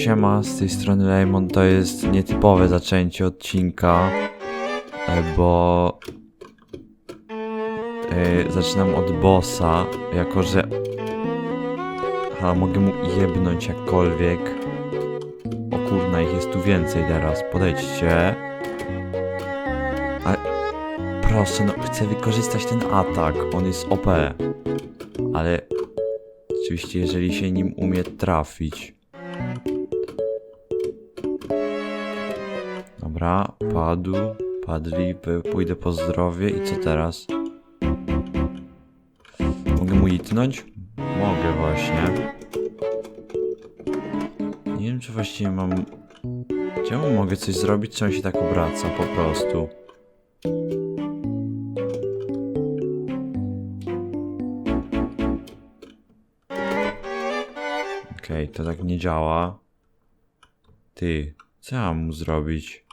Siema, z tej strony Lemon to jest nietypowe zaczęcie odcinka, e, bo e, zaczynam od bossa, jako że a mogę mu jebnąć jakkolwiek. O kurna, ich jest tu więcej teraz, podejdźcie. Ale proszę, no chcę wykorzystać ten atak, on jest OP. Ale oczywiście jeżeli się nim umie trafić. Dobra, padł, padli, pójdę po zdrowie i co teraz? Mogę mu itnąć? Mogę właśnie. Nie wiem czy właściwie mam... Czemu mogę coś zrobić, czy on się tak obraca po prostu? Okej, to tak nie działa. Ty, co ja mam mu zrobić?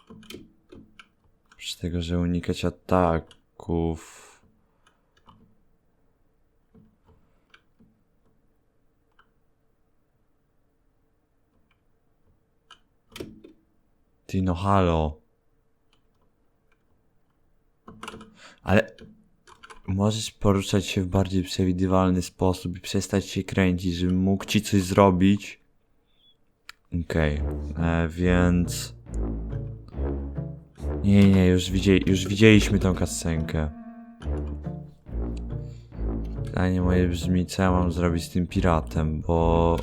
Oprócz tego, że unikać ataków. Ty no halo. Ale możesz poruszać się w bardziej przewidywalny sposób i przestać się kręcić, żebym mógł ci coś zrobić. Okej, e, więc... Nie, nie, już, już widzieliśmy tą kascenkę. Pytanie moje brzmi, co ja mam zrobić z tym piratem, bo...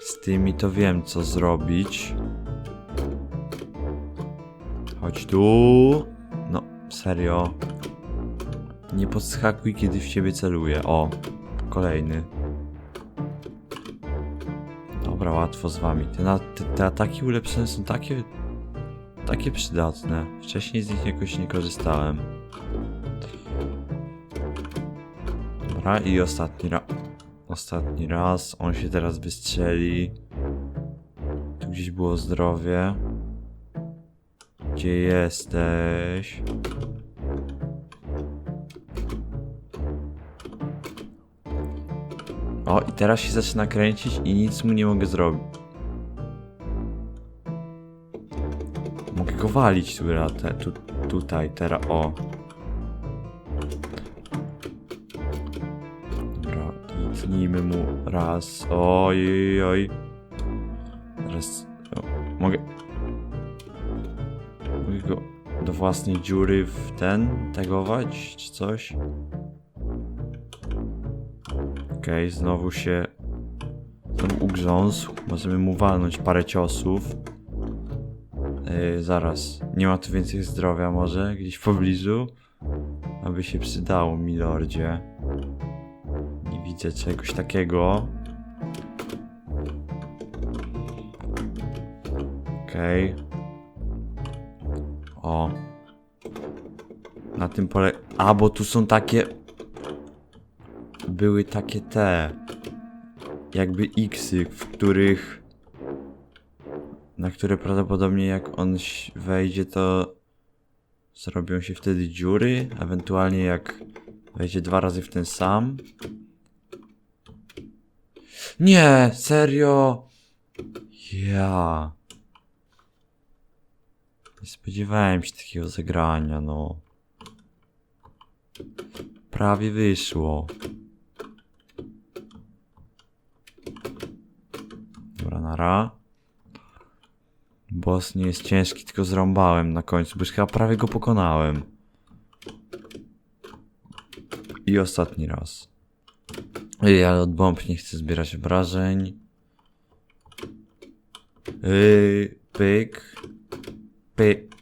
Z tymi to wiem, co zrobić. Chodź tu. No, serio. Nie podskakuj, kiedy w ciebie celuję. O, kolejny. Dobra, łatwo z wami. Te, te, te ataki ulepszone są takie... Takie przydatne. Wcześniej z nich jakoś nie korzystałem. Dobra, i ostatni raz. Ostatni raz. On się teraz wystrzeli. Tu gdzieś było zdrowie. Gdzie jesteś? O, i teraz się zaczyna kręcić i nic mu nie mogę zrobić. Go walić tu, tu tutaj, teraz, o. Dobra, tnijmy mu raz. Oj, oj. Raz. O, mogę. Mogę go do własnej dziury w ten tegować, czy coś? Okej, znowu się. Znowu ugrzązł. Możemy mu walnąć parę ciosów. Yy, zaraz. Nie ma tu więcej zdrowia, może gdzieś w pobliżu? Aby się przydało, milordzie. Nie widzę czegoś takiego. Okej. O. Na tym pole. A, bo tu są takie. Były takie te. Jakby xy, w których. Na które prawdopodobnie jak on wejdzie, to. Zrobią się wtedy dziury. Ewentualnie jak wejdzie dwa razy w ten sam. Nie, serio. Ja. Nie spodziewałem się takiego zagrania, no. Prawie wyszło. Dobra, nara. Boss nie jest ciężki, tylko zrąbałem na końcu, bo już chyba prawie go pokonałem. I ostatni raz. Ej, ale od bomb nie chcę zbierać obrażeń. Yy, pyk. Pyk.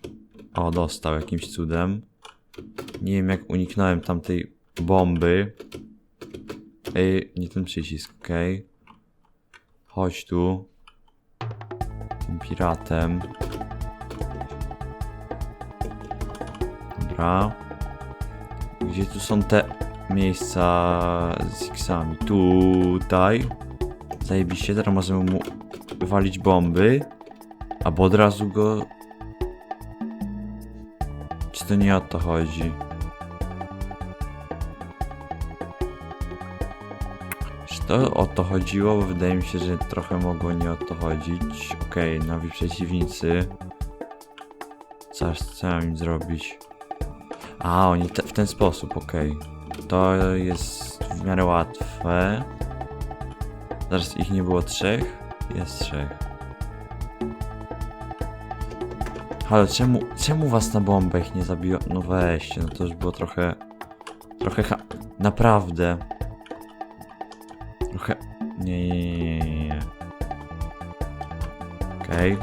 O, dostał jakimś cudem. Nie wiem jak uniknąłem tamtej bomby. Ej, nie ten przycisk, okej. Chodź tu. Piratem. Dobra. Gdzie tu są te miejsca z X-ami? Tutaj. Zajebiście, teraz możemy mu walić bomby. Albo od razu go... Czy to nie o to chodzi? To o to chodziło? Bo wydaje mi się, że trochę mogło nie o to chodzić. Okej, nowi przeciwnicy. Co, co mam im zrobić? A, oni te, w ten sposób, okej. To jest w miarę łatwe. Zaraz ich nie było trzech? Jest trzech. Ale czemu, czemu was na bombę ich nie zabiło? No weźcie, no to już było trochę... Trochę ha... Naprawdę. Trochę... Nie, nie, nie, nie. Okej.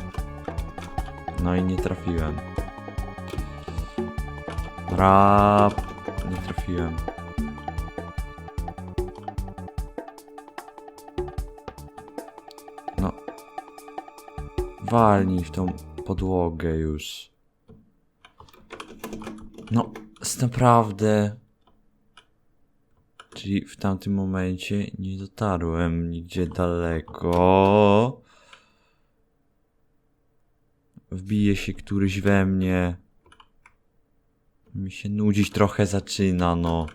No i nie trafiłem. Rap. Nie trafiłem. No. Walnij w tą podłogę już. No, jest naprawdę. Czyli w tamtym momencie nie dotarłem nigdzie daleko. Wbije się któryś we mnie. Mi się nudzić trochę zaczyna, no.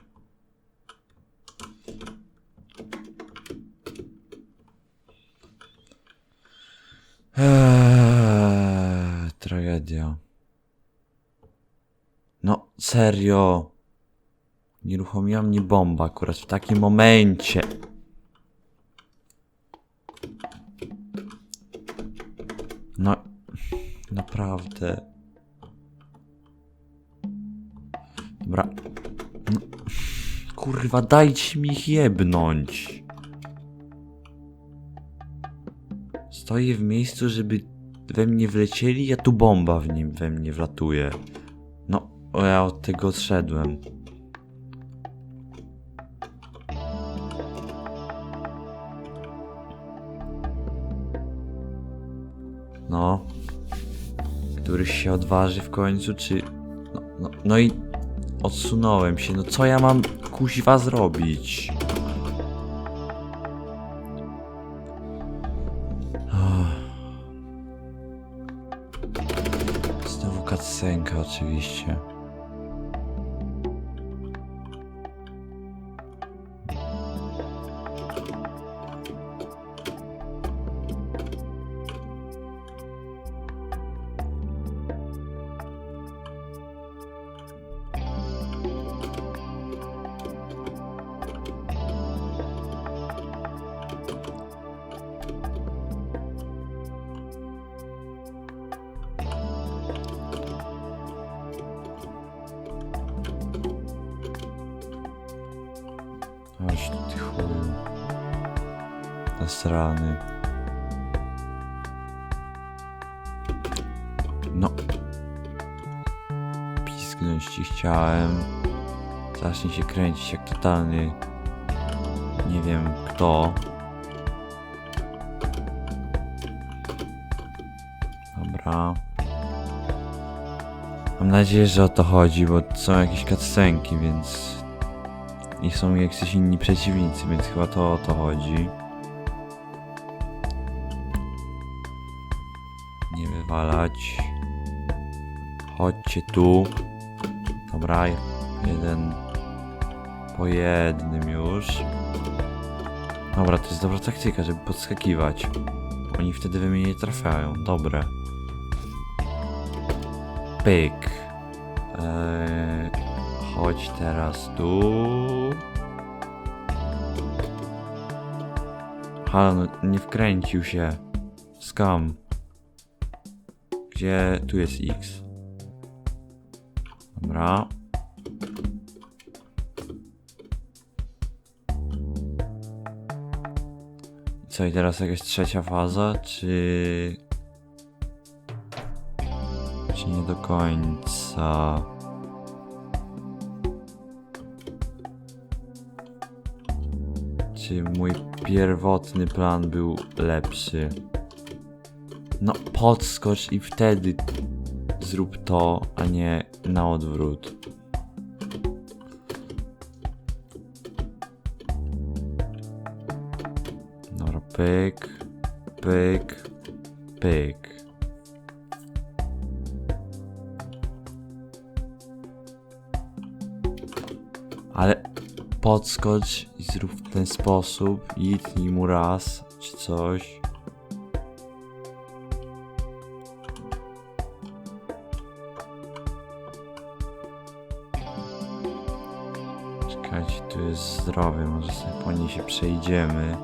Eee, tragedia. No, serio. Nie uruchomiła mnie bomba akurat w takim momencie. No, naprawdę. Dobra. No, kurwa, dajcie mi ich jebnąć. Stoję w miejscu, żeby we mnie wlecieli, a tu bomba w nim we mnie wlatuje. No, ja od tego odszedłem. No. Któryś się odważy w końcu, czy... No, no, no i odsunąłem się. No co ja mam kuźwa zrobić? Znowu cutscenka oczywiście. Nasrany. No. Pisknąć ci chciałem. Zacznie się kręcić jak totalny... Nie wiem kto. Dobra. Mam nadzieję, że o to chodzi, bo są jakieś cutscenki, więc i są jacyś inni przeciwnicy, więc chyba to o to chodzi. Wywalać. Chodźcie tu. Dobra, jeden po jednym już. Dobra, to jest dobra taktyka, żeby podskakiwać. Oni wtedy we mnie nie trafiają. Dobre. Pyk. Eee, chodź teraz tu. Halo, no nie wkręcił się. Skam. Gdzie tu jest X? Dobra. Co i teraz jakaś trzecia faza, czy... Czy nie do końca? Czy mój pierwotny plan był lepszy? No, podskocz i wtedy zrób to, a nie na odwrót. Dobra, pyk, pyk, pyk. Ale podskocz i zrób w ten sposób i mu raz, czy coś. Zdrowie, może sobie po niej się przejdziemy.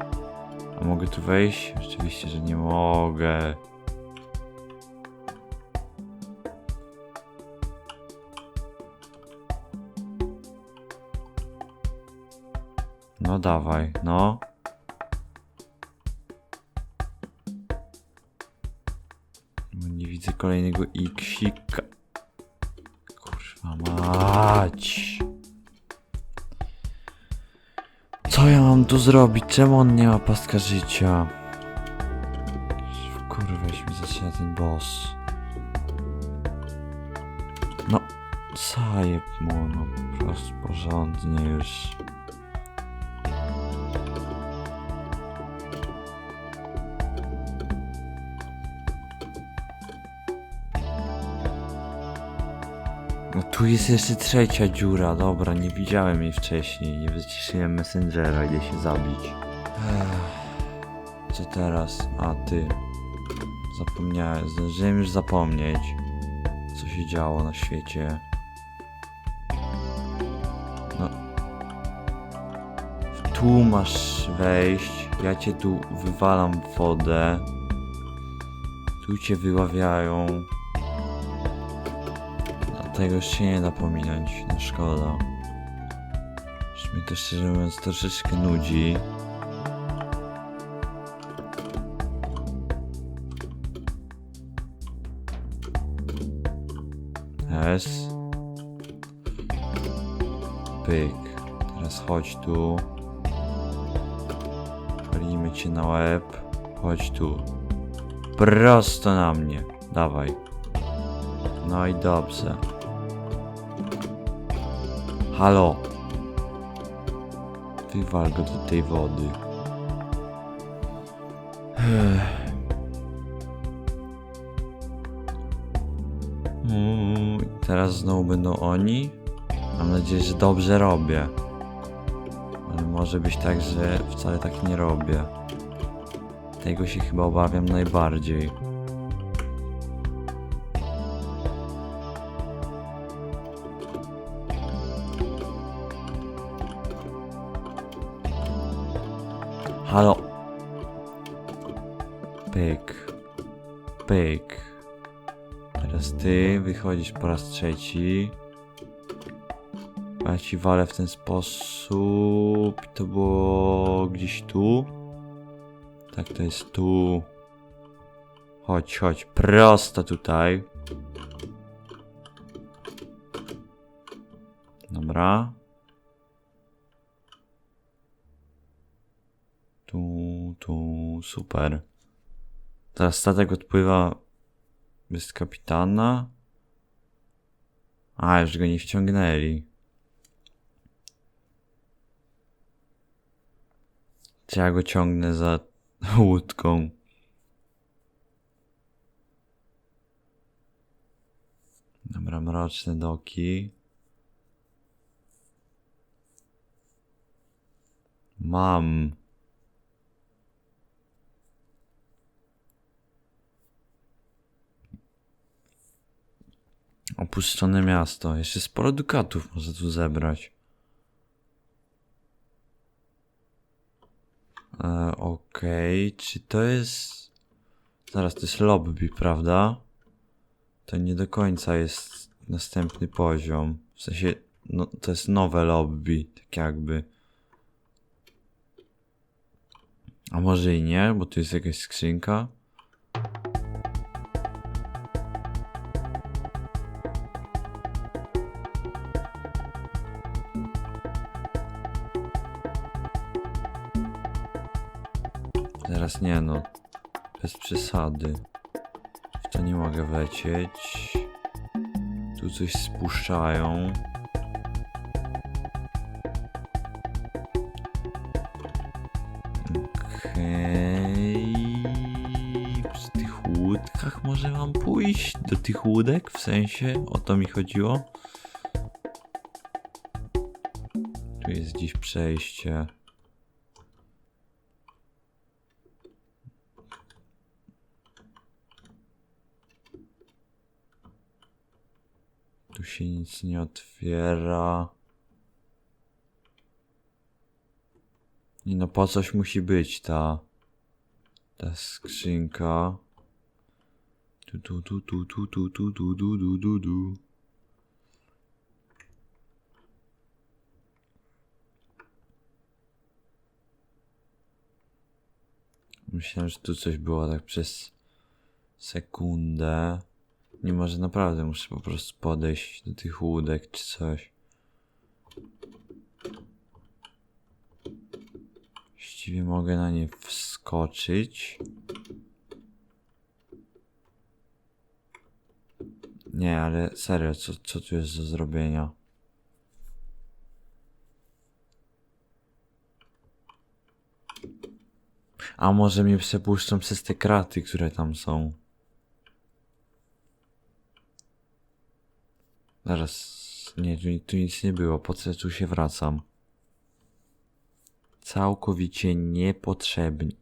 A mogę tu wejść? Oczywiście, że nie mogę. No dawaj, no. Nie widzę kolejnego iksika. Kurwa mać. Co ja mam tu zrobić? Czemu on nie ma pastka życia? Kurwa, mi zaczyna ten boss. No, zajeb mu, no po prostu porządnie już. Tu jest jeszcze trzecia dziura, dobra, nie widziałem jej wcześniej, nie wyciszyłem Messengera, idę się zabić. Co teraz? A, ty. Zapomniałem, zdążyłem już zapomnieć, co się działo na świecie. No. Tu masz wejść, ja cię tu wywalam w wodę. Tu cię wyławiają. Tego się nie da pominąć, no szkoda. Już mnie to szczerze mówiąc troszeczkę nudzi. S. Pyk. Teraz chodź tu. Palimy cię na łeb. Chodź tu. Prosto na mnie. Dawaj. No i dobrze. Halo. Wywal go do tej wody. Mm, Teraz znowu będą oni. Mam nadzieję, że dobrze robię. Ale może być tak, że wcale tak nie robię. Tego się chyba obawiam najbardziej. Halo. Pyk. Pyk. Teraz ty wychodzisz po raz trzeci. Ja ci walę w ten sposób. To było gdzieś tu. Tak, to jest tu. Chodź, chodź, prosto tutaj. Dobra. Tu, tu, super. Teraz statek odpływa bez kapitana. A, już go nie wciągnęli. Czy ja go ciągnę za łódką? Dobra, mroczne doki. Mam. Opuszczone miasto. Jeszcze sporo dukatów może tu zebrać. E, Okej, czy to jest... Zaraz, to jest lobby, prawda? To nie do końca jest następny poziom. W sensie, no, to jest nowe lobby, tak jakby. A może i nie, bo tu jest jakaś skrzynka. Teraz nie no. Bez przesady. W to nie mogę wlecieć. Tu coś spuszczają. Okej. Przy tych łódkach może mam pójść? Do tych łódek? W sensie? O to mi chodziło? Tu jest gdzieś przejście. Tu się nic nie otwiera. Nie no, po coś musi być ta... Ta skrzynka. Tu tu tu tu tu tu tu tu tu tu tu tu. Myślałem, że tu coś było tak przez sekundę. Nie może naprawdę muszę po prostu podejść do tych łódek czy coś. Właściwie mogę na nie wskoczyć. Nie, ale serio, co, co tu jest do zrobienia? A może mnie przepuszczą przez te kraty, które tam są? Zaraz. Nie, tu, tu nic nie było. Po co tu się wracam? Całkowicie niepotrzebni.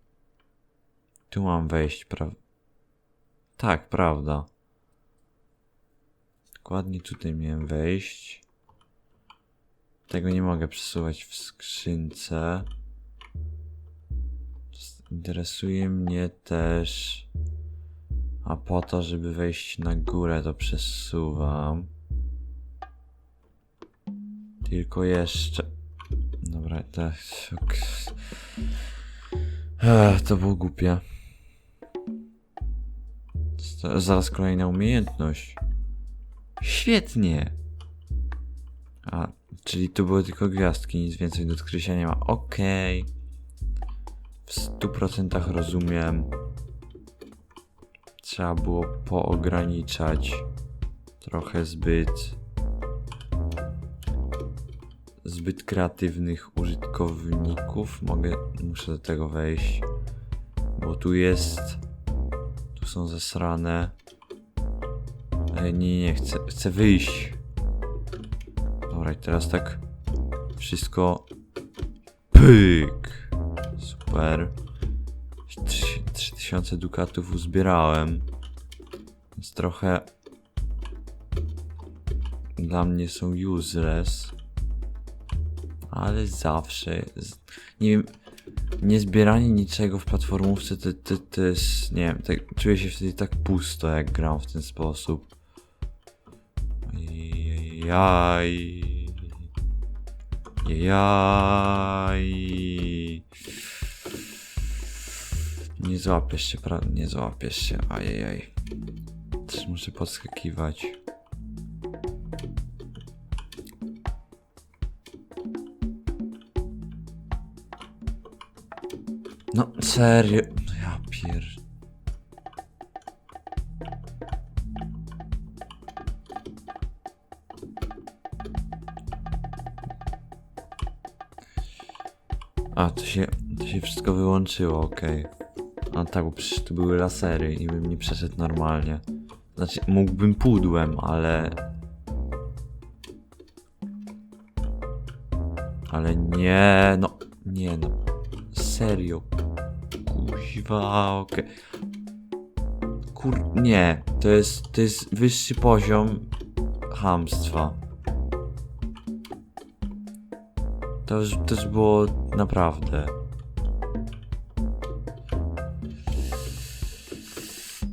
Tu mam wejść, prawda? Tak, prawda. Dokładnie tutaj miałem wejść. Tego nie mogę przesuwać w skrzynce. Interesuje mnie też. A po to, żeby wejść na górę, to przesuwam. Tylko jeszcze. Dobra, tak. to było głupie. Zaraz kolejna umiejętność. Świetnie. A, czyli tu były tylko gwiazdki, nic więcej do odkrycia nie ma. Okej. W stu procentach rozumiem. Trzeba było poograniczać trochę zbyt zbyt kreatywnych użytkowników. Mogę, muszę do tego wejść, bo tu jest, tu są zesrane. Ale nie, nie, chcę, chcę wyjść. Dobra, i teraz tak wszystko pyk. Super. 3000 dukatów uzbierałem. Więc trochę dla mnie są useless. Ale zawsze. Nie wiem. Nie zbieranie niczego w platformówce to, to, to jest. Nie wiem, tak, czuję się wtedy tak pusto, jak gram w ten sposób. Jaj. Jaj. Nie złapiesz się, prawda? Nie złapiesz się. Ajajaj. Też muszę podskakiwać. No, serio. Ja pier... A, to się, to się wszystko wyłączyło, okej. A tak, bo przecież tu były lasery i bym nie przeszedł normalnie. Znaczy, mógłbym pudłem, ale... Ale nie, no, nie no. Serio. Kuźwa, okej. Kur... Nie, to jest, to jest wyższy poziom hamstwa. To już, to już było naprawdę.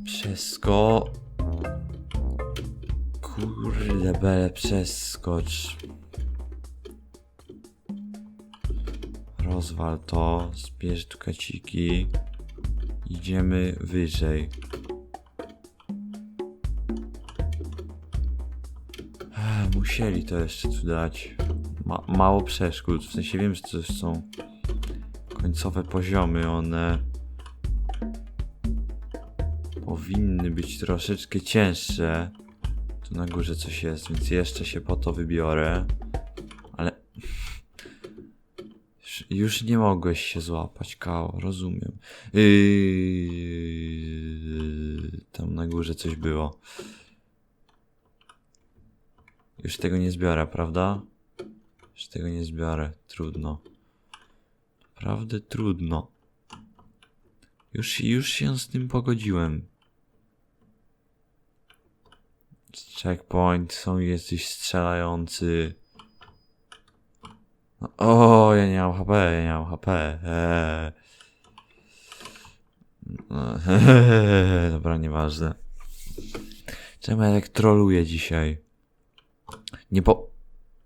Przesko... Kurde bele, przeskocz. Rozwal to, zbierz tu kaciki. Idziemy wyżej. Ech, Musieli to jeszcze tu dać. Ma mało przeszkód. W sensie wiem, że to są końcowe poziomy. One powinny być troszeczkę cięższe. Tu na górze coś jest, więc jeszcze się po to wybiorę. Już- nie mogłeś się złapać, Kao, rozumiem. Yy... Tam na górze coś było. Już tego nie zbiorę, prawda? Już tego nie zbiorę. Trudno. Naprawdę trudno. Już, już się z tym pogodziłem. Checkpoint, są jesteś strzelający. O, ja nie mam HP, ja nie mam HP. Eee. No, Dobra, nieważne. Czemu ja tak troluję dzisiaj? Nie po...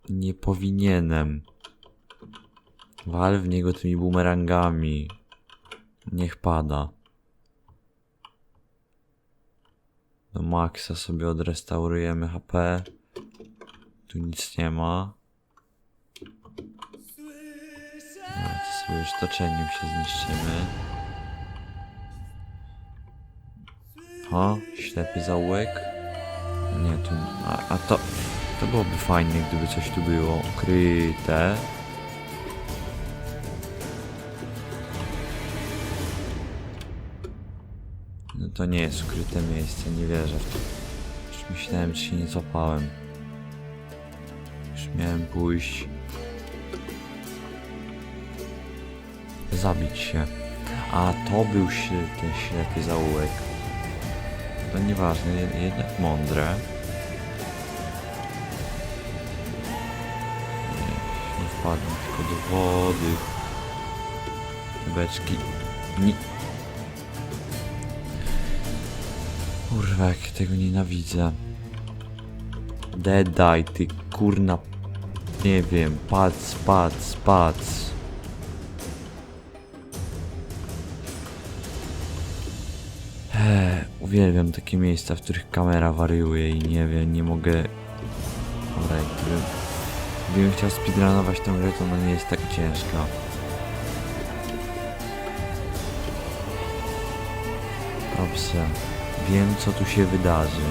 Nie powinienem. Wal w niego tymi bumerangami. Niech pada. Do maksa sobie odrestaurujemy HP. Tu nic nie ma. No, to sobie już toczeniem się zniszczymy. O, ślepy zaułek. Nie, tu... A, a to... To byłoby fajnie, gdyby coś tu było ukryte. No to nie jest ukryte miejsce, nie wierzę w to. Już myślałem, że się nie złapałem. Już miałem pójść... Zabić się. A to był ten ślepy zaułek. To nieważne, jed- jednak mądre. Nie, nie tylko do wody. Beczki. Nie. Kurwa, jak tego nienawidzę. Deadeye, ty kurna. Nie wiem, pac, pac, pac. Uwielbiam takie miejsca, w których kamera wariuje i nie wiem, nie mogę... Dobra, gdybym, gdybym chciał speedrunować tę grę, to ona nie jest tak ciężka. Dobrze, wiem co tu się wydarzy.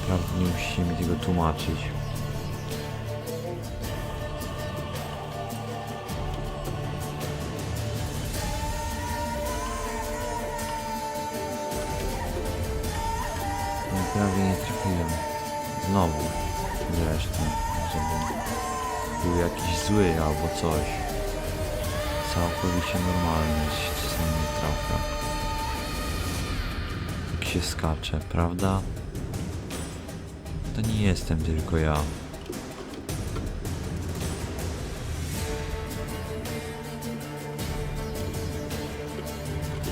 Naprawdę nie musicie mi tego tłumaczyć. Zły albo coś. Całkowicie normalny, że się czasami trafia. Jak się skacze, prawda? To nie jestem tylko ja.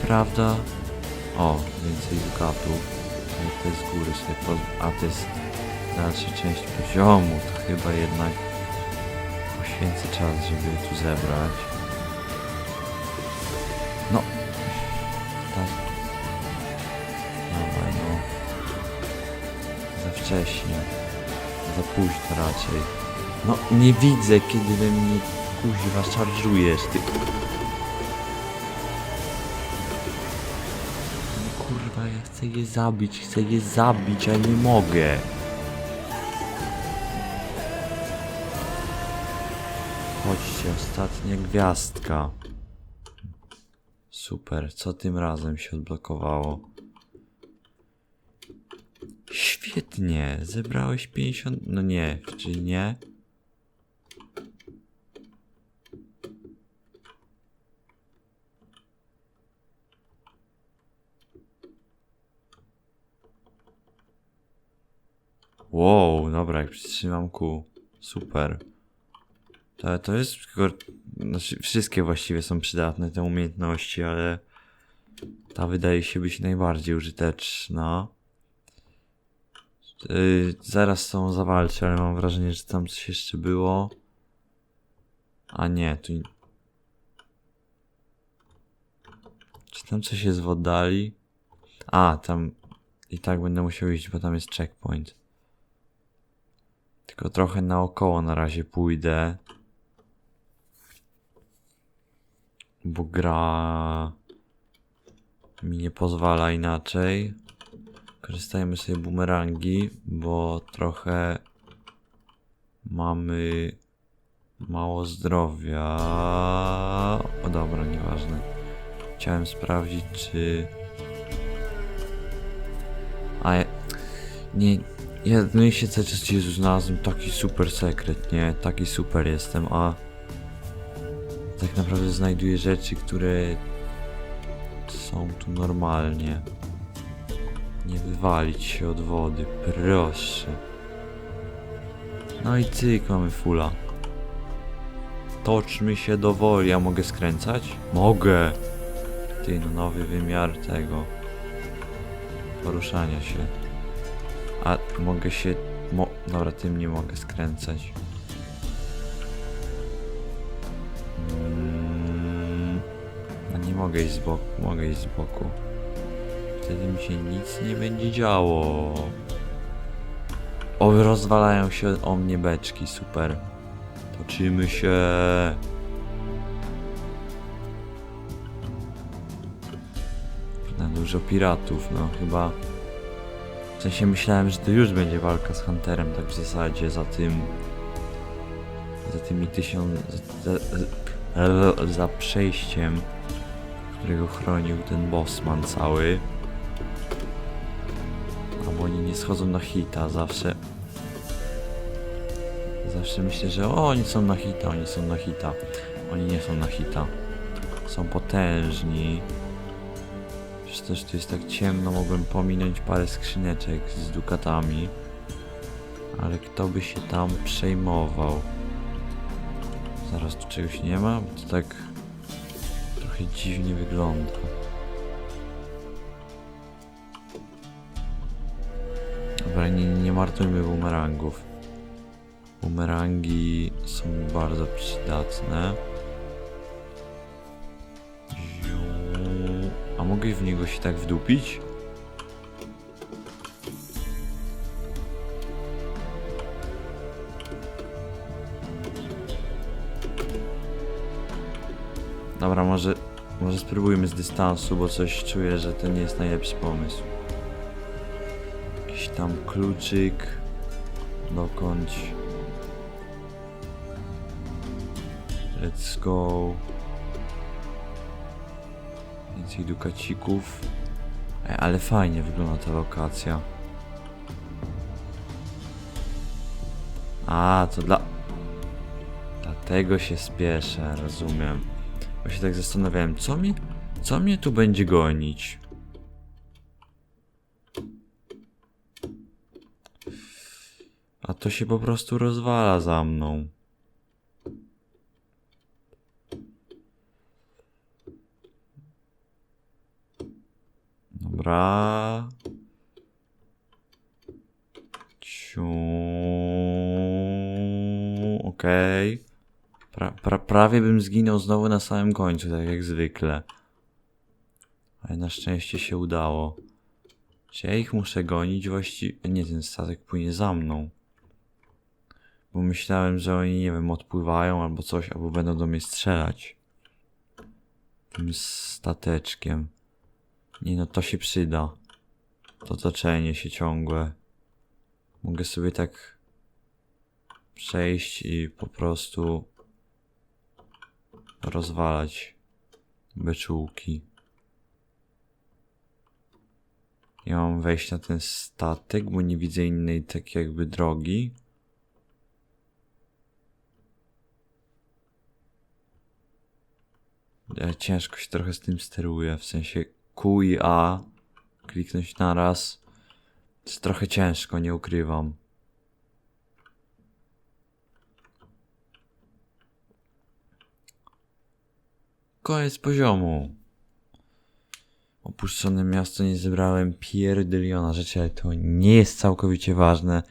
Prawda? O, więcej dukatów. Ale z góry sobie poz... A to jest dalsza część poziomu. To chyba jednak poświęcę czas, żeby je tu zebrać. No. Tak. Dawaj no. Za wcześnie. Za późno raczej. No nie widzę kiedy we mnie kuźwa szarżujesz ty. No kurwa, ja chcę je zabić, chcę je zabić, a nie mogę. Ostatnia gwiazdka. Super, co tym razem się odblokowało? Świetnie, zebrałeś 50... No nie, czyli nie? Wow, dobra, jak przytrzymam kół. Super. To, to jest tylko... Znaczy, wszystkie właściwie są przydatne, te umiejętności, ale... Ta wydaje się być najbardziej użyteczna. Yy, zaraz z tą zawalczę, ale mam wrażenie, że tam coś jeszcze było. A nie, tu... Czy tam coś jest w oddali? A, tam... I tak będę musiał iść, bo tam jest checkpoint. Tylko trochę naokoło na razie pójdę. Bo gra mi nie pozwala inaczej. Korzystajmy sobie bumerangi, bo trochę mamy mało zdrowia. O dobra, nieważne. Chciałem sprawdzić, czy. A ja... nie. Ja no się cały czas Jezu znalazłem taki super sekret, nie? Taki super jestem, a tak naprawdę znajduję rzeczy, które są tu normalnie. Nie wywalić się od wody, proszę. No i cyk, mamy fula. Toczmy się do woli, a mogę skręcać? Mogę! Ty, no nowy wymiar tego poruszania się. A mogę się... Mo Dobra, tym nie mogę skręcać. Mogę iść z boku, mogę iść z boku. Wtedy mi się nic nie będzie działo. O, rozwalają się o mnie beczki, super. Toczymy się. Na dużo piratów, no chyba. W sensie myślałem, że to już będzie walka z Hunterem, tak w zasadzie za tym. Za tymi tysiąc. Za, za, za przejściem, którego chronił ten bossman cały. A bo oni nie schodzą na hita, zawsze. Zawsze myślę, że o, oni są na hita, oni są na hita. Oni nie są na hita. Są potężni. Przecież też tu jest tak ciemno, mogłem pominąć parę skrzyneczek z dukatami. Ale kto by się tam przejmował? Zaraz tu czegoś nie ma? Bo to tak trochę dziwnie wygląda. Dobra, nie, nie martwujmy bumerangów. Bumerangi są bardzo przydatne. A mogę w niego się tak wdupić? Dobra, może, może spróbujmy z dystansu, bo coś czuję, że to nie jest najlepszy pomysł. Jakiś tam kluczyk. Dokądś. Let's go. Więcej dukacików. Ej, ale fajnie wygląda ta lokacja. A, to dla... Dlatego się spieszę, rozumiem. Bo się tak zastanawiałem, co mi... Co mnie tu będzie gonić? A to się po prostu rozwala za mną. Dobra. Ciu. Okej. Pra, pra, prawie bym zginął znowu na samym końcu, tak jak zwykle. Ale na szczęście się udało. Czy ja ich muszę gonić właściwie? Nie, ten statek płynie za mną. Bo myślałem, że oni, nie wiem, odpływają albo coś, albo będą do mnie strzelać. Tym stateczkiem. Nie no, to się przyda. To toczenie się ciągłe. Mogę sobie tak przejść i po prostu rozwalać beczułki. Ja mam wejść na ten statek, bo nie widzę innej tak jakby drogi. Ja ciężko się trochę z tym steruję, w sensie Q i A kliknąć na raz. Jest trochę ciężko, nie ukrywam. Koniec poziomu. Opuszczone miasto nie zebrałem pierdyliona rzeczy, ale to nie jest całkowicie ważne.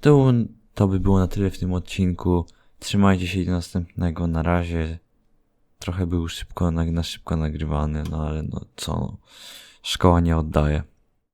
To, to by było na tyle w tym odcinku. Trzymajcie się do następnego. Na razie. Trochę był szybko, na, na szybko nagrywany, no ale no co. no. Szkoła nie oddaje.